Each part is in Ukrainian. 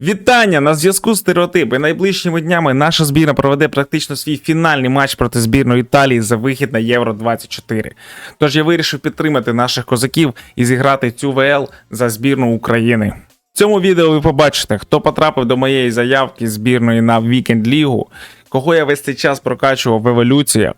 Вітання на зв'язку стереотипи. Найближчими днями наша збірна проведе практично свій фінальний матч проти збірної Італії за вихід на Євро 24. Тож я вирішив підтримати наших козаків і зіграти цю ВЛ за збірну України. В цьому відео ви побачите, хто потрапив до моєї заявки збірної на Вікенд Лігу, кого я весь цей час прокачував в еволюціях.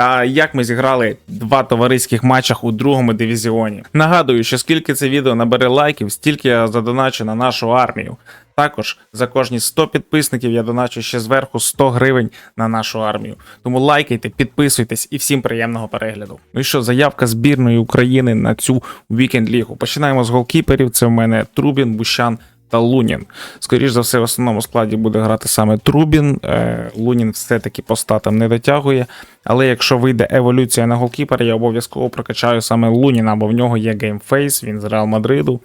Та як ми зіграли два товариських матчах у другому дивізіоні. Нагадую, що скільки це відео набере лайків, стільки я задоначу на нашу армію. Також за кожні 100 підписників я доначу ще зверху 100 гривень на нашу армію. Тому лайкайте, підписуйтесь і всім приємного перегляду. Ну і що, заявка збірної України на цю вікенд лігу. Починаємо з голкіперів. Це в мене Трубін, Бущан та Лунін. Скоріше за все, в основному складі буде грати саме Трубін. Е, Лунін все-таки по статам не дотягує. Але якщо вийде еволюція на голкіпера, я обов'язково прокачаю саме Луніна, бо в нього є геймфейс, він з Реал Мадриду.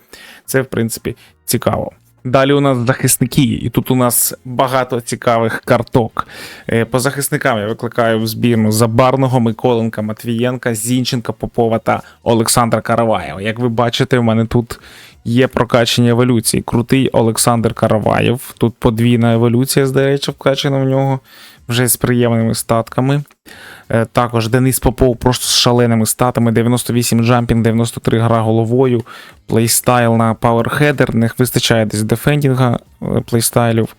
Це, в принципі, цікаво. Далі у нас захисники, і тут у нас багато цікавих карток. Е, По захисникам я викликаю в збірну Забарного, Миколенка, Матвієнка, Зінченка, Попова та Олександра Караваєва. Як ви бачите, в мене тут є прокачені еволюції. Крутий Олександр Караваєв. Тут подвійна еволюція, здається, вкачена в нього вже з приємними статками. Е, Також Денис Попов просто з шаленими статами: 98 джампінг, 93 гра головою, плейстайл на пауерхедер. Не вистачає десь дефендінга е, плейстайлів,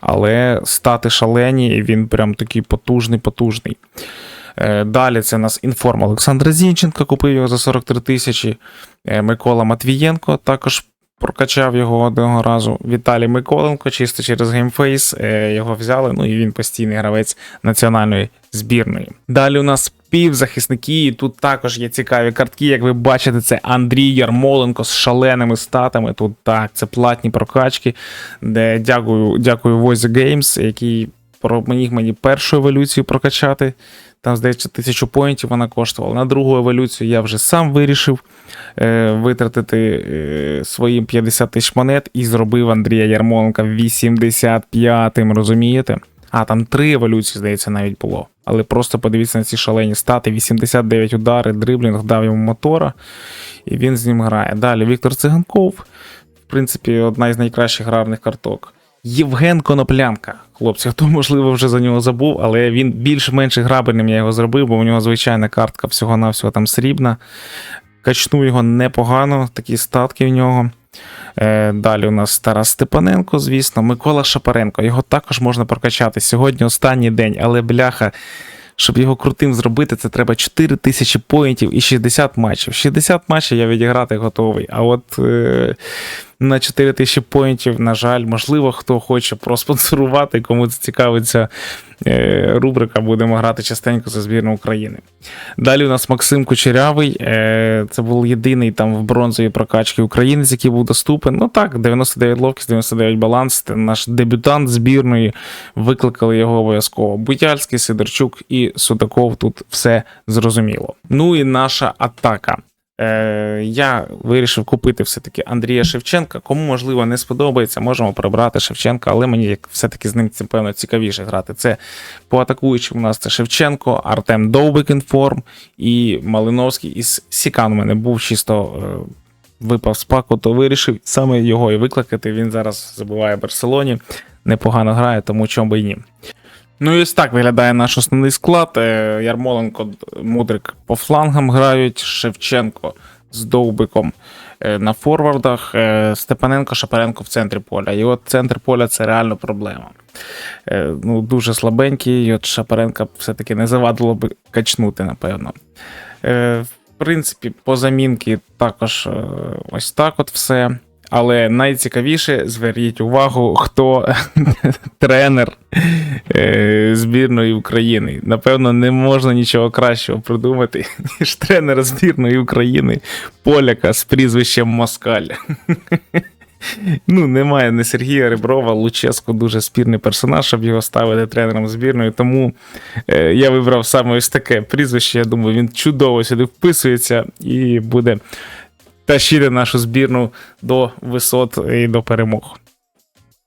але стати шалені, і він прям такий потужний, потужний. Е, Далі це у нас інформ Олександра Зінченка, купив його за 43 тисячі. Е, Микола Матвієнко також прокачав його одного разу. Віталій Миколенко, чисто через геймфейс, е, його взяли. Ну і він постійний гравець національної збірної. Далі у нас півзахисники, і тут також є цікаві картки. Як ви бачите, це Андрій Ярмоленко з шаленими статами. Тут так, це платні прокачки, де дякую, дякую Voice Games, який поміг мені першу еволюцію прокачати. Там, здається, тисячу поінтів вона коштувала. На другу еволюцію я вже сам вирішив е, витратити е, свої 50 тисяч монет і зробив Андрія Ярмоленка 85-м, розумієте? А, там три еволюції, здається, навіть було. Але просто подивіться на ці шалені стати: 89 удари, дриблінг, дав йому мотора, і він з ним грає. Далі Віктор Циганков, в принципі, одна із найкращих гравних карток. Євген Коноплянка. Хлопці, хто можливо вже за нього забув, але він більш-менш грабельним я його зробив, бо у нього звичайна картка всього-навсього там срібна. Качнув його непогано, такі статки в нього. Е, Далі у нас Тарас Степаненко, звісно, Микола Шапаренко. Його також можна прокачати. Сьогодні останній день, але бляха. Щоб його крутим зробити, це треба 4 тисячі поінтів і 60 матчів. 60 матчів я відіграти готовий. А от е, на 4 тисячі поінтів, на жаль, можливо, хто хоче проспонсорувати, кому це цікавиться е, рубрика, будемо грати частенько за збірну України. Далі у нас Максим Кучерявий. Е, це був єдиний там в бронзовій прокачці українець, який був доступен. Ну так, 99 ловкість, 99 баланс. Це наш дебютант збірної. Викликали його обов'язково. Бутяльський, Сидорчук і Судаков. Тут все зрозуміло. Ну і наша атака. Е, я вирішив купити все-таки Андрія Шевченка. Кому можливо не сподобається, можемо прибрати Шевченка, але мені все-таки з ним це певно цікавіше грати. Це по атакуючим у нас це Шевченко, Артем Довбик інформ і Малиновський із Сікан. У мене був чисто. е, Випав з паку, то вирішив саме його і викликати. Він зараз забуває в Барселоні, непогано грає, тому чому би і ні. Ну і ось так виглядає наш основний склад. Е, Ярмоленко, Мудрик по флангам грають, Шевченко з Довбиком е, на форвардах, е, Степаненко, Шапаренко в центрі поля. І от центр поля це реально проблема. Ну, Дуже слабенький, і от Шапаренка все-таки не завадило би качнути, напевно. В принципі, по замінки також ось так от все. Але найцікавіше, зверніть увагу, хто тренер е, збірної України. Напевно, не можна нічого кращого придумати, ніж тренер збірної України поляка з прізвищем Москаль. Ну, немає не Сергія Реброва, Луческо дуже спірний персонаж, щоб його ставити тренером збірної. Тому е, я вибрав саме ось таке прізвище. Я думаю, він чудово сюди вписується і буде тащити нашу збірну до висот і до перемог.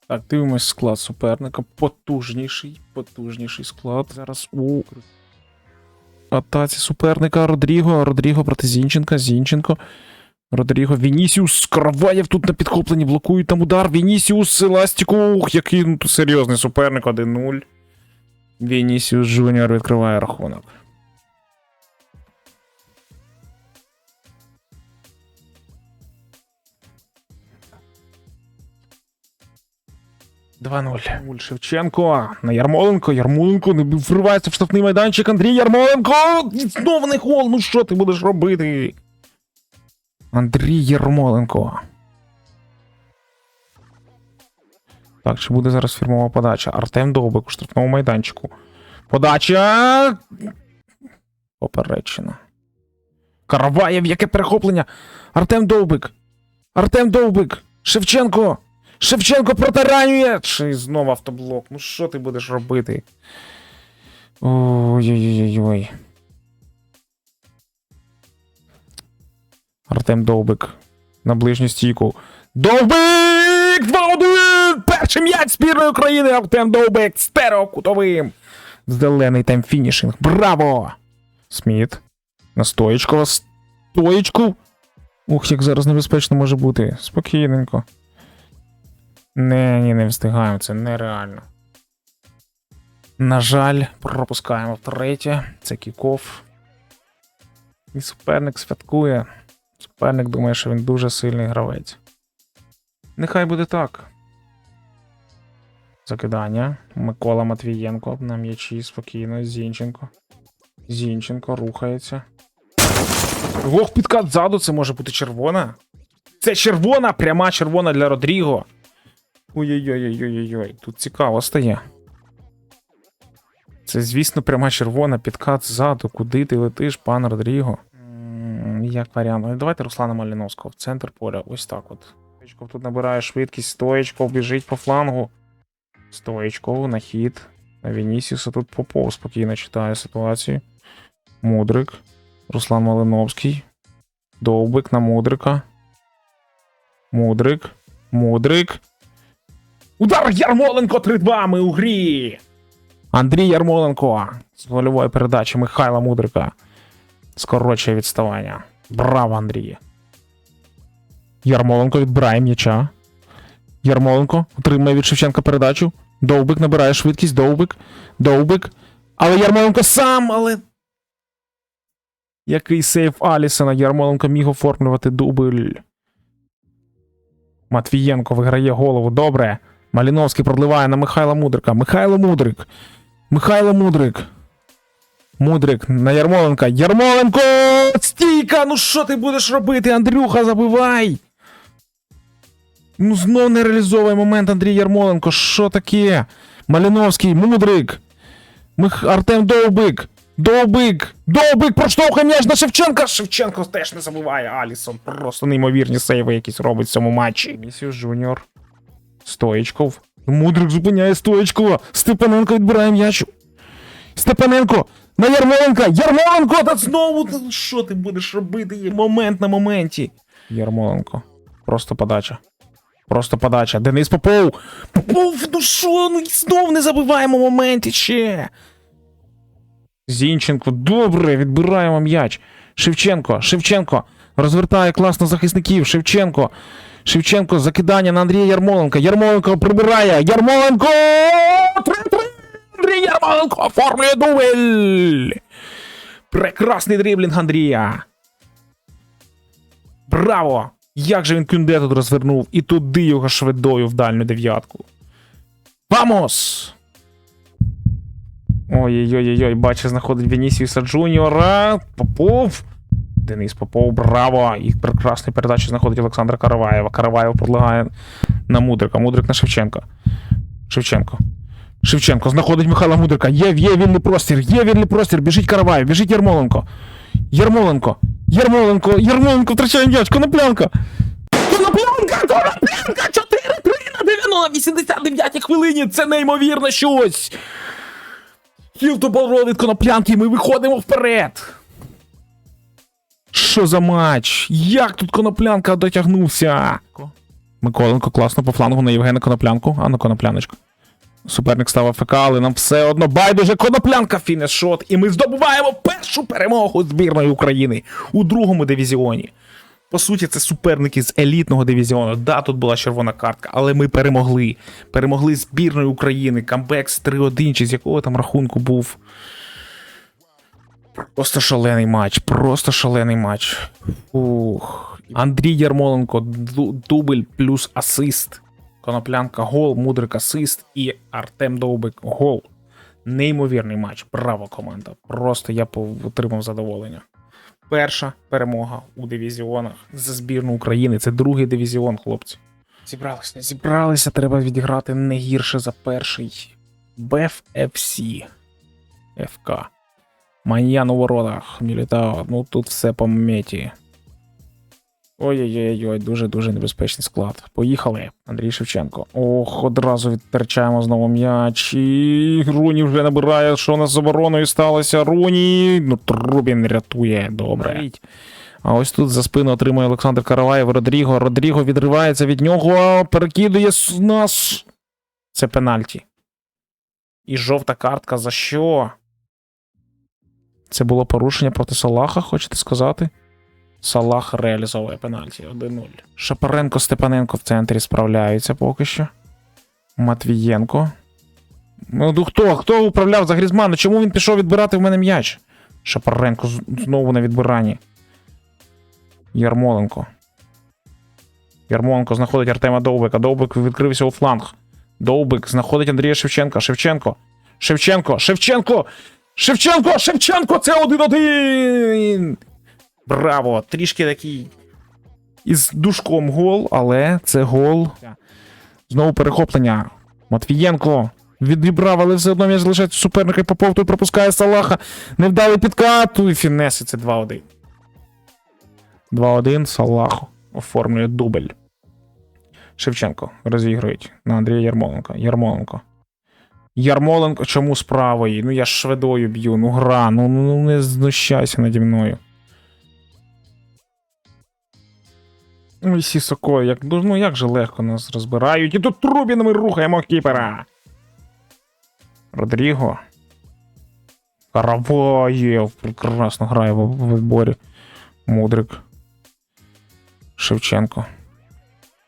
Так, дивимось склад суперника. Потужніший, потужніший склад. Зараз у атаці суперника Родріго. Родріго проти Зінченка. Зінченко Родріго, Вінісіус, Караваєв тут на підхопленні блокують там удар. Вінісіус, Еластіку. Ух, який ну, серйозний суперник 1-0. Вінісіус Жуніор відкриває рахунок. Два 0 Нуль Шевченко на Ярмоленко. Ярмоленко вривається в штрафний майданчик. Андрій Ярмоленко. Знову не гол. Ну що ти будеш робити? Андрій Ярмоленко. Так, чи буде зараз фірмова подача? Артем Довбик у штрафному майданчику. Подача. Поперечина. Караваєв, яке перехоплення. Артем Довбик. Артем Довбик. Шевченко. Шевченко протаранює. Чи знову автоблок. Ну що ти будеш робити? Ой-ой-ой. Артем Довбик. На ближню стійку. Довбик! 2-1! Перший м'яч збірної України! Артем Довбик стереокутовим! Зелений тайм фінішинг. Браво! Сміт. На стоєчку. Стоєчку. Ух, як зараз небезпечно може бути. Спокійненько. Не, ні, не встигаємо, це нереально. На жаль, пропускаємо втретє. Це кікоф. І суперник святкує. Суперник думає, що він дуже сильний гравець. Нехай буде так. Закидання. Микола Матвієнко на м'ячі спокійно. Зінченко. Зінченко рухається. Ох, підкат ззаду, це може бути червона. Це червона, пряма червона для Родріго. Ой-ой-ой-ой-ой-ой. Тут цікаво стає. Це, звісно, пряма червона, підкат ззаду. Куди ти летиш, пан Родріго? Як варіант. Ну, давайте Руслана Маліновського в центр поля. Ось так от. Стоєчков тут набирає швидкість, Стоєчков біжить по флангу. Стоєчков на хід. На Вінісіуса тут Попов спокійно читає ситуацію. Мудрик. Руслан Малиновський. Довбик на Мудрика. Мудрик. Мудрик. Удар Ярмоленко 3-2. Ми у грі. Андрій Ярмоленко з гольової передачі Михайла Мудрика. Скорочує відставання. Браво, Андрій. Ярмоленко відбирає м'яча. Ярмоленко отримує від Шевченка передачу. Довбик набирає швидкість. Довбик. Довбик. Але Ярмоленко сам, але. Який сейф Алісона. Ярмоленко міг оформлювати дубль. Матвієнко виграє голову. Добре. Маліновський продливає на Михайла Мудрика. Михайло Мудрик. Михайло Мудрик. Мудрик на Ярмоленка. Ярмоленко! Стійка! Ну що ти будеш робити? Андрюха, забивай! Ну знов не реалізовує момент Андрій Ярмоленко. Що таке? Маліновський, Мудрик. Мих... Артем Довбик. Довбик! Довбик! Проштовхує м'яч на Шевченка! Шевченко теж не забиває. Алісон. Просто неймовірні сейви якісь робить в цьому матчі. Місіус Жуніор. Стоїчков. Мудрик зупиняє Стоїчкова. Степаненко відбирає м'яч. Степаненко! На Ярмоленка! Ярмоленко! Та знову що ти будеш робити? Момент на моменті. Ярмоленко. Просто подача. Просто подача. Денис Попов! Попов, ну що? Ну і знов не забиваємо моменти ще. Зінченко, добре, відбираємо м'яч. Шевченко, Шевченко розвертає класно захисників. Шевченко. Шевченко, закидання на Андрія Ярмоленка. Ярмоленко прибирає. Ярмоленко! 3-3! Андрій Ярмоленко оформлює дубль! Прекрасний дріблінг Андрія. Браво! Як же він кюнде тут розвернув і туди його швидою в дальню дев'ятку. Вамос! Ой-ой-ой, бачу, знаходить Вінісіуса Джуніора. Попов. Денис Попов, браво! І прекрасну передачу знаходить Олександра Караваєва. Караваєв предлагає на Мудрика. Мудрик на Шевченка. Шевченко. Шевченко знаходить Михайла Мудрика. Є, є вільний простір, є вільний простір. Біжить Караваєв, біжить Ярмоленко. Ярмоленко. Ярмоленко. Ярмоленко втрачає м'яч. Коноплянка. Коноплянка! Коноплянка! 4-3 на 89 хвилині. Це неймовірно щось. Хілтобол від коноплянки, і ми виходимо вперед. Що за матч? Як тут коноплянка дотягнувся? Миколенко класно по флангу на Євгена Коноплянку, а на конопляночку. Суперник став АФК, але нам все одно байдуже коноплянка фінішот. І ми здобуваємо першу перемогу збірної України у другому дивізіоні. По суті, це суперники з елітного дивізіону. Да, тут була червона картка, але ми перемогли. Перемогли збірною України. Камбек з 3-1, чи з якого там рахунку був. Просто шалений матч, просто шалений матч. Ух. Андрій Ярмоленко, ду- дубль плюс асист. Коноплянка гол, Мудрик асист і Артем Довбик гол. Неймовірний матч. Браво, команда. Просто я отримав задоволення. Перша перемога у дивізіонах за збірну України. Це другий дивізіон, хлопці. Зібралися, зібралися, треба відіграти не гірше за перший. BFFC. ФК. Маньян у воротах. Мілітао. Ну тут все по меті. Ой-ой-ой, дуже-дуже небезпечний склад. Поїхали. Андрій Шевченко. Ох, одразу відтерчаємо знову м'яч. І Руні вже набирає, що у нас з обороною сталося. Руні. Ну, Трубін рятує. Добре. А ось тут за спину отримує Олександр Караваєв Родріго. Родріго відривається від нього, перекидує нас. Це пенальті. І жовта картка за що? Це було порушення проти Салаха, хочете сказати? Салах реалізовує пенальті 1-0. Шапаренко Степаненко в центрі справляються поки що. Матвієнко. Ну, ну хто? Хто управляв за Грізману? Чому він пішов відбирати в мене м'яч? Шапаренко знову на відбиранні. Ярмоленко. Ярмоленко знаходить Артема Довбика. Довбик відкрився у фланг. Довбик знаходить Андрія Шевченка. Шевченко. Шевченко. Шевченко! Шевченко! Шевченко! Це 1-1! Браво! Трішки такий із душком гол, але це гол. Знову перехоплення. Матвієнко відібрав, але все одно м'яч залишається суперника і Попов тут пропускає Салаха. Невдалий підкат. І фінеси це 2-1. 2-1 Салах оформлює дубль. Шевченко розігрують на Андрія Ярмоленка. Ярмоленко. Ярмоленко, чому з правої? Ну я ж шведою б'ю, ну гра, ну, ну не знущайся наді мною. Ой, Сісоко, як, ну ну, як же легко нас розбирають. І тут Трубінами рухаємо кіпера. Родріго. Караваєв прекрасно грає в відборі. Мудрик. Шевченко.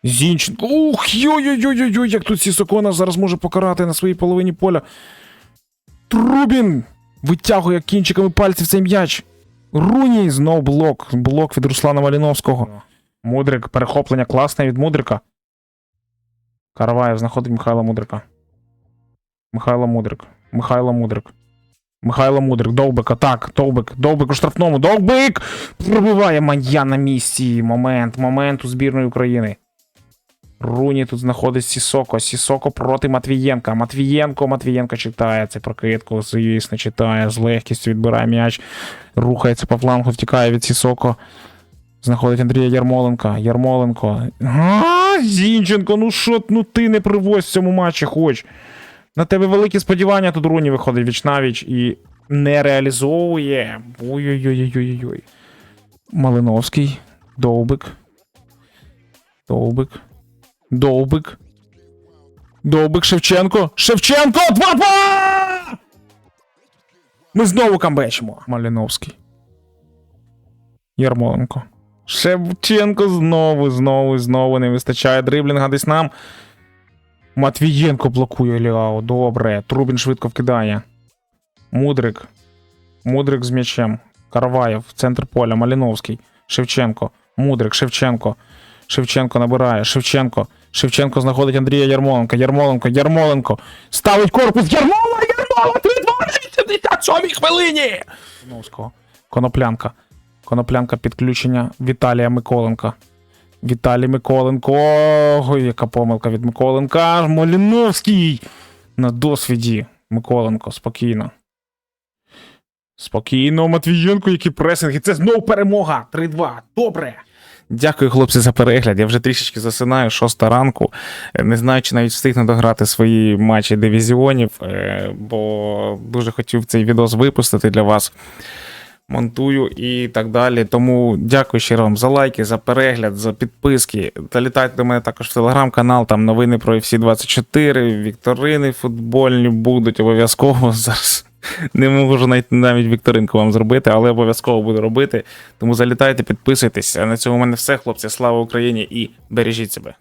Зінченко. Ух, йой-йой-йой-йой, як тут Сісоко нас зараз може покарати на своїй половині поля. Трубін витягує кінчиками пальців цей м'яч. Руні знов блок. Блок від Руслана Маліновського. Мудрик, перехоплення класне від Мудрика. Караваєв знаходить Михайла Мудрика. Михайло Мудрик. Михайло Мудрик. Михайло Мудрик, Довбик, атак, Довбик, Довбик у штрафному, Довбик! Пробиває Манья на місці. Момент, момент у збірної України. Руні тут знаходить Сісоко. Сісоко проти Матвієнка. Матвієнко, Матвієнко читає цей прокидку, звісно, читає, з легкістю відбирає м'яч, рухається по флангу, втікає від Сісоко. Знаходить Андрія Ярмоленка. Ярмоленко. А, Зінченко, ну що, ну ти не привозь в цьому матчі хоч. На тебе великі сподівання, тут Руні виходить віч навіч і не реалізовує. Ой-ой-ой-ой-ой. Малиновський. Довбик. Довбик. Довбик. Довбик Шевченко. Шевченко! 2-2! Ми знову камбечимо. Малиновський. Ярмоленко. Шевченко знову, знову, знову не вистачає дриблінга десь нам. Матвієнко блокує Ліао. Добре. Трубін швидко вкидає. Мудрик. Мудрик з м'ячем. Караваєв. Центр поля. Маліновський. Шевченко. Мудрик. Шевченко. Шевченко набирає. Шевченко. Шевченко знаходить Андрія Ярмоленка. Ярмоленко. Ярмоленко. Ставить корпус. Ярмола! Ярмола! 3-2 на 87 хвилині! Коноплянка. Коноплянка підключення Віталія Миколенка. Віталій Миколенко. Ой, яка помилка від Миколенка. Маліновський. На досвіді. Миколенко, спокійно. Спокійно, Матвієнко, які пресинги. Це знову перемога. 3-2. Добре. Дякую, хлопці, за перегляд. Я вже трішечки засинаю, шоста ранку. Не знаю, чи навіть встигну дограти свої матчі дивізіонів, е, бо дуже хотів цей відос випустити для вас монтую і так далі. Тому дякую щиро вам за лайки, за перегляд, за підписки. Залітайте до мене також в телеграм-канал, там новини про FC 24, вікторини футбольні будуть обов'язково зараз. Не можу навіть, навіть вікторинку вам зробити, але обов'язково буду робити. Тому залітайте, підписуйтесь. А на цьому у мене все, хлопці. Слава Україні і бережіть себе.